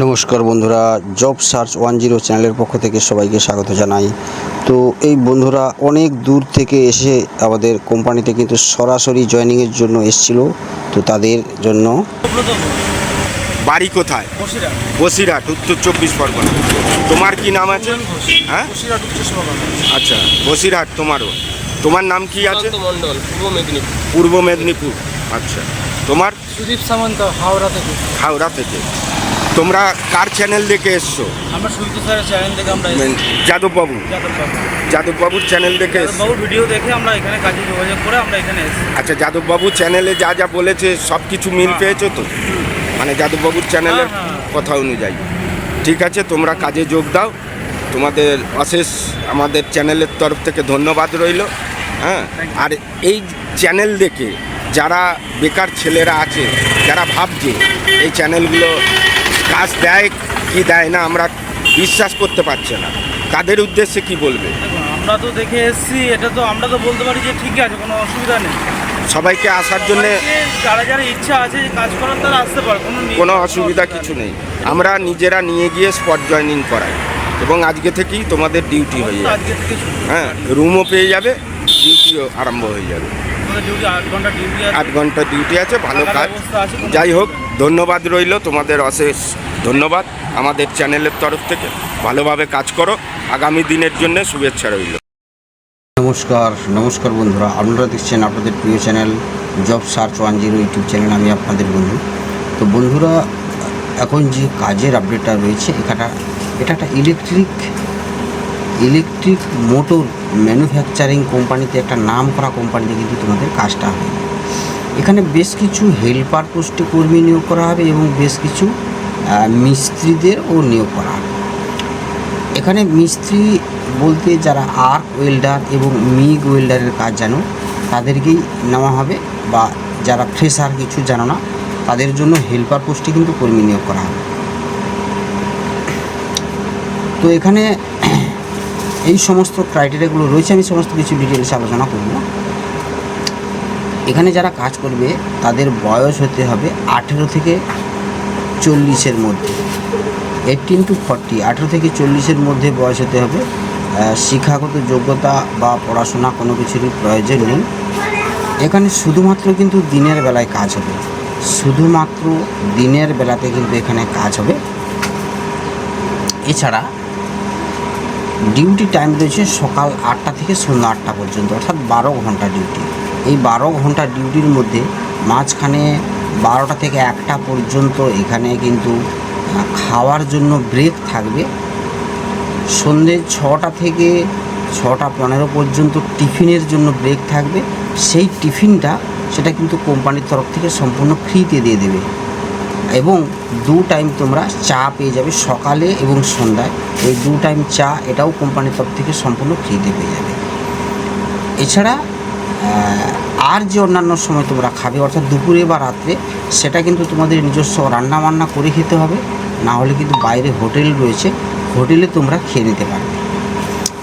নমস্কার বন্ধুরা job search one zero চ্যানেলের পক্ষ থেকে সবাইকে স্বাগত জানাই। তো এই বন্ধুরা অনেক দূর থেকে এসে আমাদের কোম্পানিতে কিন্তু সরাসরি জয়েনিংয়ের জন্য এসছিল। তো তাদের জন্য বাড়ি কোথায়? বসিরহাট। বসিরহাট উত্তর চব্বিশ পরগনা। তোমার কি নাম আছে? হ্যাঁ? আচ্ছা বসিরহাট তোমারও। তোমার নাম কি আছে? পূর্ব মেদিনীপুর। পূর্ব মেদিনীপুর। আচ্ছা তোমার? সুদীপ সামন্ত হাওড়া থেকে। হাওড়া থেকে। তোমরা কার চ্যানেল দেখে এসছো? আমরা সুদীপ স্যারের চ্যানেল থেকে আমরা যাদববাবু। যাদববাবু। যাদববাবুর চ্যানেল দেখে ভিডিও দেখে আমরা এখানে কাজে যোগাযোগ করে আমরা এখানে এসেছি। আচ্ছা যাদববাবু চ্যানেলে যা যা বলেছে সব কিছু মিল হ্যাঁ। পেয়েছ তো? মানে যাদববাবুর চ্যানেলের হ্যাঁ। কথা অনুযায়ী। ঠিক আছে তোমরা কাজে যোগ দাও। তোমাদের অশেষ আমাদের চ্যানেলের তরফ থেকে ধন্যবাদ রইল। হ্যাঁ আর এই চ্যানেল দেখে যারা বেকার ছেলেরা আছে যারা ভাবছে এই চ্যানেলগুলো কাজ দেয় কি দেয় না আমরা বিশ্বাস করতে পারছে না। তাদের উদ্দেশ্যে কি বলবে? আমরা তো দেখে এসেছি এটা তো আমরা তো বলতে পারি যে ঠিক আছে কোনো অসুবিধা নেই। সবাইকে আসার জন্যে যারা যারা ইচ্ছা আছে কাজ করার তারা আসতে পারে কোনো কোনো অসুবিধা কিছু নেই। আমরা নিজেরা নিয়ে গিয়ে স্পট জয়েনিং করাই। এবং আজকে থেকেই তোমাদের ডিউটি হয়ে যাবে। হ্যাঁ রুমও পেয়ে যাবে ডিউটিও আরম্ভ হয়ে যাবে। আট ঘণ্টা ডিউটি আছে। ভালো কাজ। যাই হোক। ধন্যবাদ রইল, তোমাদের অশেষ ধন্যবাদ আমাদের চ্যানেলের তরফ থেকে। ভালোভাবে কাজ করো, আগামী দিনের জন্য শুভেচ্ছা রইল। নমস্কার নমস্কার বন্ধুরা, আপনারা দেখছেন আপনাদের প্রিয় channel job search one zero YouTube channel, আমি আপনাদের বন্ধু। তো বন্ধুরা, এখন যে কাজের আপডেটটা রয়েছে, এখানটা, এটা একটা ইলেকট্রিক ইলেকট্রিক মোটর ম্যানুফ্যাকচারিং কোম্পানিতে একটা নাম করা কোম্পানিতে কিন্তু তোমাদের কাজটা হবে। এখানে বেশ কিছু হেল্পার পোস্টে কর্মী নিয়োগ করা হবে এবং বেশ কিছু মিস্ত্রিদেরও নিয়োগ করা হবে। এখানে মিস্ত্রি বলতে যারা আর্ক ওয়েল্ডার এবং মিগ ওয়েল্ডারের কাজ জানো, তাদেরকেই নেওয়া হবে বা যারা ফ্রেশার কিছু জানো না, তাদের জন্য হেল্পার পোস্টে কিন্তু কর্মী নিয়োগ করা হবে। তো এখানে এই সমস্ত ক্রাইটেরিয়াগুলো রয়েছে, আমি সমস্ত কিছু ডিটেলসে আলোচনা করব। এখানে যারা কাজ করবে, তাদের বয়স হতে হবে আঠেরো থেকে চল্লিশের মধ্যে। এইটিন টু ফর্টি আঠেরো থেকে চল্লিশের মধ্যে বয়স হতে হবে। শিক্ষাগত যোগ্যতা বা পড়াশোনা কোনো কিছুরই প্রয়োজন নেই। এখানে শুধুমাত্র কিন্তু দিনের বেলায় কাজ হবে। শুধুমাত্র দিনের বেলাতে কিন্তু এখানে কাজ হবে। এছাড়া ডিউটি টাইম রয়েছে সকাল আটটা থেকে সন্ধ্যা আটটা পর্যন্ত, অর্থাৎ বারো ঘণ্টা ডিউটি এই বারো ঘণ্টা ডিউটির মধ্যে মাঝখানে বারোটা থেকে একটা পর্যন্ত এখানে কিন্তু খাওয়ার জন্য ব্রেক থাকবে। সন্ধে ছটা থেকে ছটা পনেরো পর্যন্ত টিফিনের জন্য ব্রেক থাকবে। সেই টিফিনটা সেটা কিন্তু কোম্পানির তরফ থেকে সম্পূর্ণ ফ্রিতে দিয়ে দেবে। এবং দু টাইম তোমরা চা পেয়ে যাবে সকালে এবং সন্ধ্যায়। এই দু টাইম চা এটাও কোম্পানির তরফ থেকে সম্পূর্ণ ফ্রিতে পেয়ে যাবে। এছাড়া আর যে অন্যান্য সময় তোমরা খাবে, অর্থাৎ দুপুরে বা রাত্রে, সেটা কিন্তু তোমাদের নিজস্ব রান্না বান্না করে খেতে হবে। না হলে কিন্তু বাইরে হোটেল রয়েছে, হোটেলে তোমরা খেয়ে নিতে পারবে।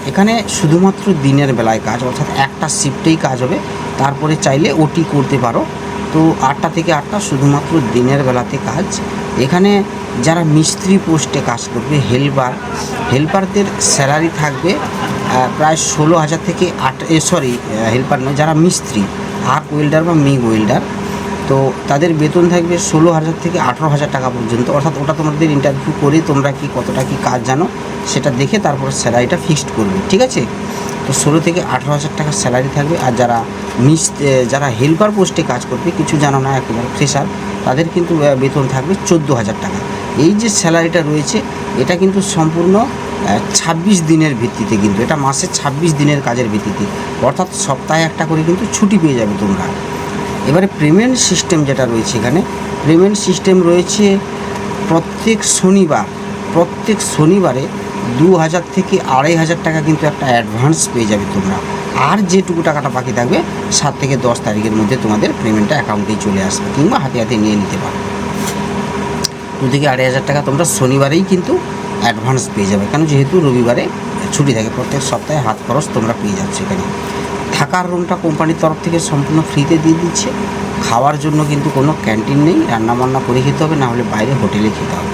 এখানে শুধুমাত্র দিনের বেলায় কাজ, অর্থাৎ একটা শিফটেই কাজ হবে। তারপরে চাইলে ওটি করতে পারো। তো আটটা থেকে আটটা শুধুমাত্র দিনের বেলাতে কাজ। এখানে যারা মিস্ত্রি পোস্টে কাজ করবে হেল্পার হেল্পারদের স্যালারি থাকবে প্রায় ষোলো হাজার থেকে আট সরি হেল্পার নয়, যারা মিস্ত্রি আর্ক ওয়েল্ডার বা মিগ ওয়েল্ডার তো তাদের বেতন থাকবে ষোলো হাজার থেকে আঠেরো হাজার টাকা পর্যন্ত। অর্থাৎ ওটা তোমাদের ইন্টারভিউ করে তোমরা কি কতটা কি কাজ জানো, সেটা দেখে তারপর স্যালারিটা ফিক্সড করবে, ঠিক আছে? তো ষোলো থেকে আঠেরো হাজার টাকার স্যালারি থাকবে। আর যারা মিস যারা হেল্পার পোস্টে কাজ করবে, কিছু জানো না, একেবারে ফ্রেশার তাদের কিন্তু বেতন থাকবে চোদ্দ হাজার টাকা। এই যে স্যালারিটা রয়েছে, এটা কিন্তু সম্পূর্ণ ছাব্বিশ দিনের ভিত্তিতে কিন্তু, এটা মাসে ছাব্বিশ দিনের কাজের ভিত্তিতে। অর্থাৎ সপ্তাহে একটা করে কিন্তু ছুটি পেয়ে যাবে তোমরা। এবারে পেমেন্ট সিস্টেম যেটা রয়েছে এখানে পেমেন্ট সিস্টেম রয়েছে প্রত্যেক শনিবার, প্রত্যেক শনিবারে দু হাজার থেকে আড়াই হাজার টাকা কিন্তু একটা অ্যাডভান্স পেয়ে যাবে তোমরা। আর যেটুকু টাকাটা বাকি থাকবে, সাত থেকে দশ তারিখের মধ্যে তোমাদের পেমেন্টটা অ্যাকাউন্টেই চলে আসবে, কিংবা হাতে হাতে নিয়ে নিতে পারো। দু থেকে আড়াই হাজার টাকা তোমরা শনিবারেই কিন্তু অ্যাডভান্স পেয়ে যাবে। কেন? যেহেতু রবিবারে ছুটি থাকে, প্রত্যেক সপ্তাহে হাত খরচ তোমরা পেয়ে যাচ্ছ এখানে। থাকার রুমটা কোম্পানির তরফ থেকে সম্পূর্ণ ফ্রিতে দিয়ে দিচ্ছে। খাওয়ার জন্য কিন্তু কোনো ক্যান্টিন নেই রান্না বান্না করে খেতে হবে না হলে বাইরে হোটেলে খেতে হবে।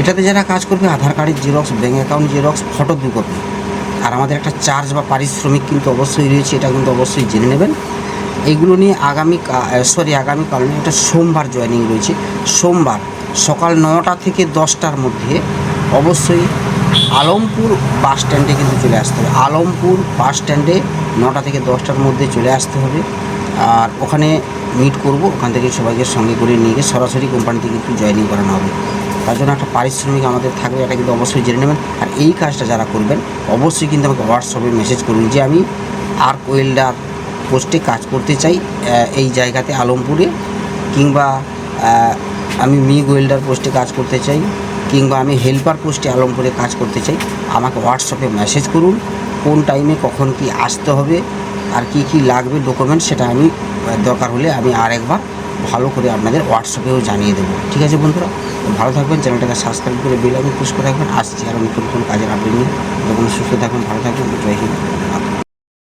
এটাতে যারা কাজ করবে, আধার কার্ডের xerox bank account xerox photo দু কপি আর আমাদের একটা চার্জ বা পারিশ্রমিক কিন্তু অবশ্যই রয়েছে, এটা কিন্তু অবশ্যই জেনে নেবেন। এইগুলো নিয়ে আগামী সরি আগামীকাল এটা সোমবার জয়েনিং রয়েছে। সোমবার সকাল নটা থেকে দশটার মধ্যে অবশ্যই আলমপুর বাস স্ট্যান্ডে কিন্তু চলে আসতে হবে। আলমপুর বাস স্ট্যান্ডে নটা থেকে দশটার মধ্যে চলে আসতে হবে। আর ওখানে মিট করব, ওখান থেকে সবাইকে সঙ্গে করে নিয়ে গিয়ে সরাসরি কোম্পানিতে কিন্তু জয়েনিং করানো হবে। তার জন্য একটা পারিশ্রমিক আমাদের থাকবে, এটা কিন্তু অবশ্যই জেনে নেবেন। আর এই কাজটা যারা করবেন, অবশ্যই কিন্তু আমাকে হোয়াটসঅ্যাপে মেসেজ করুন যে আমি আর্ক ওয়েল্ডার পোস্টে কাজ করতে চাই এই জায়গাতে আলমপুরে কিংবা আমি মিগ ওয়েল্ডার পোস্টে কাজ করতে চাই কিংবা আমি হেল্পার পোস্টে আলমপুরে কাজ করতে চাই, আমাকে হোয়াটসঅ্যাপে মেসেজ করুন, কোন টাইমে কখন কি আসতে হবে, আর কি কি লাগবে ডকুমেন্ট সেটা আমি দরকার হলে আমি আরেকবার ভালো করে আপনাদের হোয়াটসঅ্যাপেও জানিয়ে দেবো। ঠিক আছে বন্ধুরা? ভালো থাকবেন, চ্যানেলটাকে সাবস্ক্রাইব করে বেল আইকন পুশ করে রাখবেন। আসছি আর নতুন নতুন কাজের আপডেট নিয়ে। সুস্থ থাকবেন ভালো থাকবেন জয় হিন্দ।